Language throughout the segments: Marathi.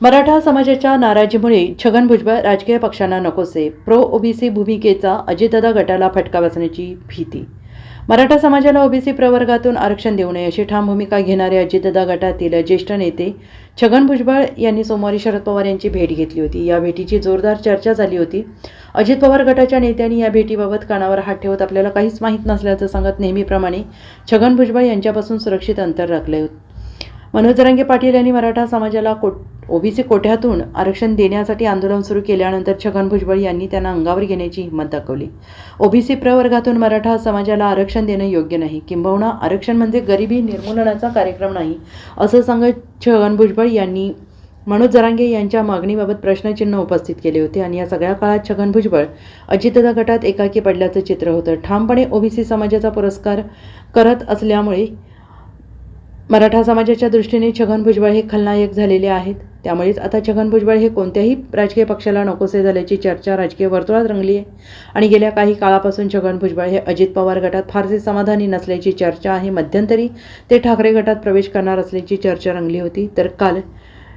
मराठा समाजाच्या नाराजीमुळे छगन भुजबळ राजकीय पक्षांना नकोसे. प्रो ओबीसी भूमिकेचा अजितदादा गटाला फटका बसण्याची भीती. मराठा समाजाला ओबीसी प्रवर्गातून आरक्षण देऊ नये अशी ठाम भूमिका घेणारे अजितदादा गटातील ज्येष्ठ नेते छगन भुजबळ यांनी सोमवारी शरद पवार यांची भेट घेतली होती. या भेटीची जोरदार चर्चा झाली होती. अजित पवार गटाच्या नेत्यांनी या भेटीबाबत कानावर हात ठेवत आपल्याला काहीच माहीत नसल्याचं सांगत नेहमीप्रमाणे छगन भुजबळ यांच्यापासून सुरक्षित अंतर राखले होते. मनोज रंगे पाटील यांनी मराठा समाजाला कोट ओबीसी कोट्यातून आरक्षण देण्यासाठी आंदोलन सुरू केल्यानंतर छगन भुजबळ यांनी त्यांना अंगावर घेण्याची हिंमत दाखवली. ओबीसी प्रवर्गातून मराठा समाजाला आरक्षण देणं योग्य नाही. किंबहुना आरक्षण म्हणजे गरिबी निर्मूलनाचा कार्यक्रम नाही असं सांगत छगन भुजबळ यांनी मनोज जरांगे यांच्या मागणीबाबत प्रश्नचिन्ह उपस्थित केले होते आणि या सगळ्या काळात छगन भुजबळ अजितदा गटात एकाकी पडल्याचं चित्र होतं. ठामपणे ओबीसी समाजाचा पुरस्कार करत असल्यामुळे मराठा समाजाच्या दृष्टीने छगन भुजबळ हे खलनायक झालेले आहेत. त्यामुळेच आता छगन भुजबळ हे कोणत्याही राजकीय पक्षाला नकोसे झाल्याची चर्चा राजकीय वर्तुळात रंगली आहे. आणि गेल्या काही काळापासून छगन भुजबळ हे अजित पवार गटात फारसे समाधानी नसल्याची चर्चा आहे. मध्यंतरी ते ठाकरे गटात प्रवेश करणार असल्याची चर्चा रंगली होती. तर काल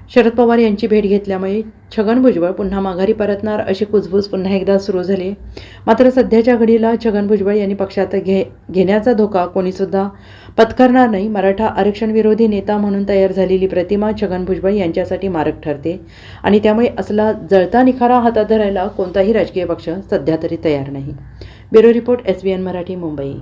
शरद पवार यांची भेट घेतल्यामुळे छगन भुजबळ पुन्हा माघारी परतणार अशी कुजबूज पुन्हा एकदा सुरू झाली. मात्र सध्याच्या घडीला छगन भुजबळ यांनी पक्षात घे घेण्याचा धोका कोणीसुद्धा पत्करणार नाही. मराठा आरक्षण विरोधी नेता म्हणून तयार झालेली प्रतिमा छगन भुजबळ यांच्यासाठी मारक ठरते आणि त्यामुळे असला जळता निखारा हातात धरायला कोणताही राजकीय पक्ष सध्या तरी तयार नाही. Bureau report S B N Marathi Mumbai.